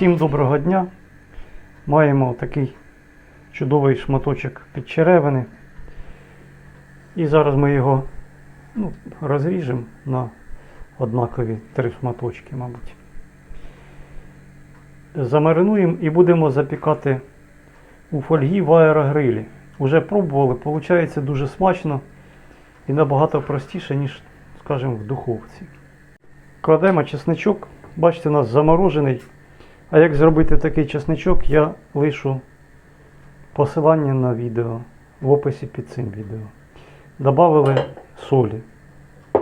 Всім доброго дня. Маємо такий чудовий шматочок підчеревини. І зараз ми його ну, розріжемо на однакові три шматочки, мабуть. Замаринуємо і будемо запікати у фольгі в аерогрилі. Уже пробували, виходить дуже смачно і набагато простіше, ніж, скажімо, в духовці. Кладемо чесничок. Бачите, у нас заморожений. А як зробити такий чесничок, я лишу посилання на відео в описі під цим відео. Добавили солі.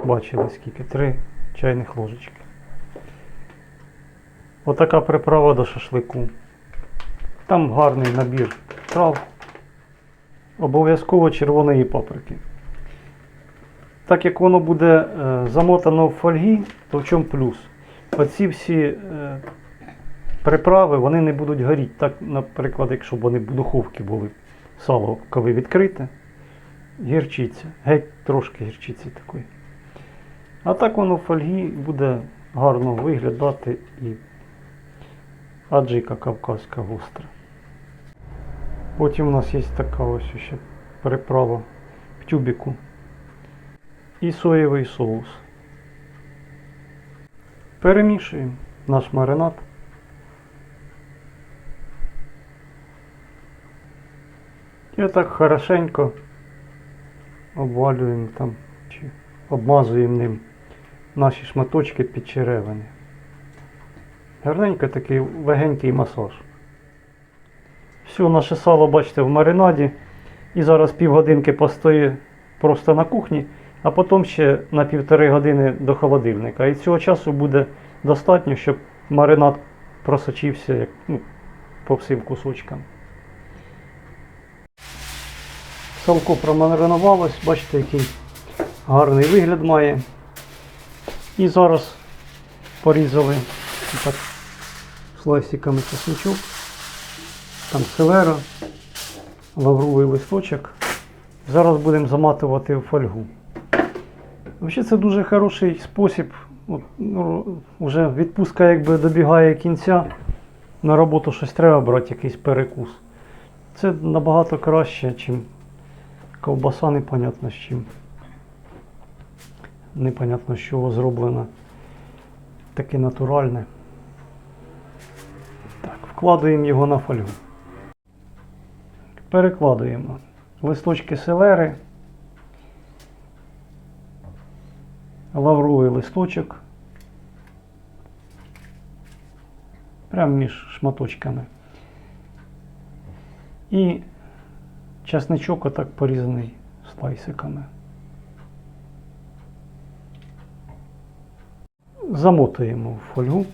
Бачили скільки? 3 чайних ложечки. Отака приправа до шашлику. Там гарний набір трав. Обов'язково червоної паприки. Так як воно буде е, замотано в фольгі, то в чому плюс? Оці всі е, приправи вони не будуть горіти. Так, наприклад, якщо б вони в духовці були сало, коли відкрите, гірчиця. Геть трошки гірчиці такої. А так воно в фольгі буде гарно виглядати і аджика кавказька гостра. Потім у нас є така ось ще приправа в тюбіку. І соєвий соус. Перемішуємо наш маринад. І отак хорошенько обвалюємо там чи обмазуємо ним наші шматочки під черевини. Гарненько такий легенький масаж. Все, наше сало, бачите, в маринаді. І зараз півгодинки постоїть просто на кухні, а потім ще на півтори години до холодильника. І цього часу буде достатньо, щоб маринад просочився як, ну, по всім кусочкам. Салко промаринувалось, бачите, який гарний вигляд має. І зараз порізали так, слайсиками чесничок, там селера, лавровий листочок. Зараз будемо заматувати в фольгу. Взагалі це дуже хороший спосіб. От, ну, вже відпустка якби добігає кінця. На роботу щось треба брати, якийсь перекус. Це набагато краще, ніж ковбаса непонятно з чим. Непонятно з чого зроблена. Таке натуральне. Так, вкладуємо його на фольгу. Перекладуємо листочки селери, лавровий листочок. Прямо між шматочками. І часничок отак порізаний слайсиками. Замотуємо в фольгу.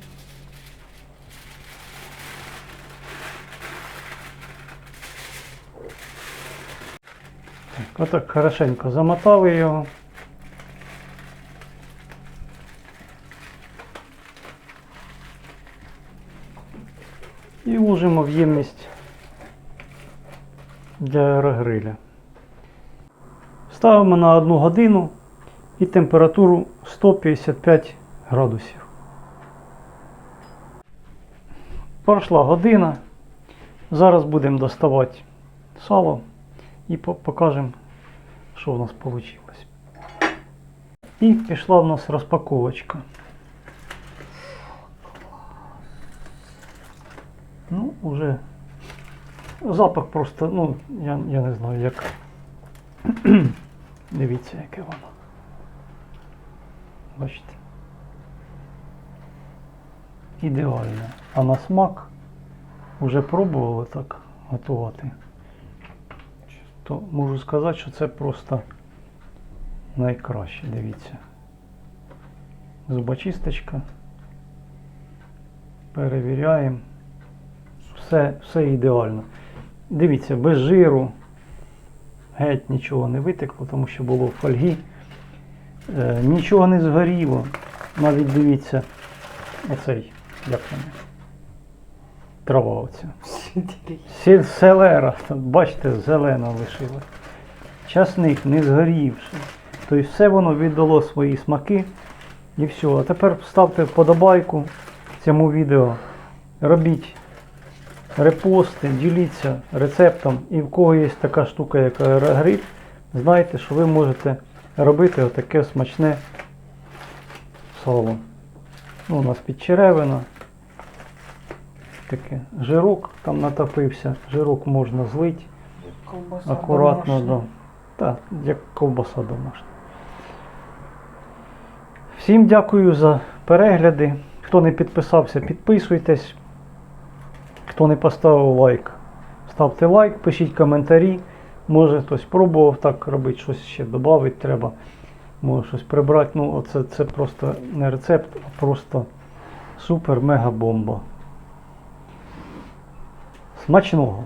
Так, отак хорошенько замотали його. І ложимо в ємність для аерогриля. Ставимо на одну годину і температуру 155 градусів. Пройшла година. Зараз будемо доставати сало і покажемо, що в нас вийшло. І пішла в нас розпаковочка. Ну, уже запах просто, ну, я, я не знаю, як. Дивіться, яке воно. Бачите? Ідеальне. А на смак вже пробували так готувати. То можу сказати, що це просто найкраще. Дивіться. Зубочисточка. Перевіряємо. Все, все ідеально. Дивіться, без жиру. Геть нічого не витекло, тому що було в фольгі. Е, нічого не згоріло. Навіть дивіться, оцей, як там, трава оця. Сіль селера, бачите, зелена лишила. Часник не згорівши. Тобто все воно віддало свої смаки і все. А тепер ставте вподобайку цьому відео. робіть репости, діліться рецептом. І в кого є така штука, як аерогриль, знайте, що ви можете робити отаке смачне сало. Ну, у нас підчеревина. Таке жирок там натопився, жирок можна злити Ковбаса акуратно. домашня. Да. Так, як ковбаса домашня. Всім дякую за перегляди. Хто не підписався, підписуйтесь. Хто не поставив лайк, ставте лайк, пишіть коментарі. Може хтось пробував так робити, щось ще додати треба. Може щось прибрати. Ну, оце це просто не рецепт, а просто супер мега бомба. Смачного!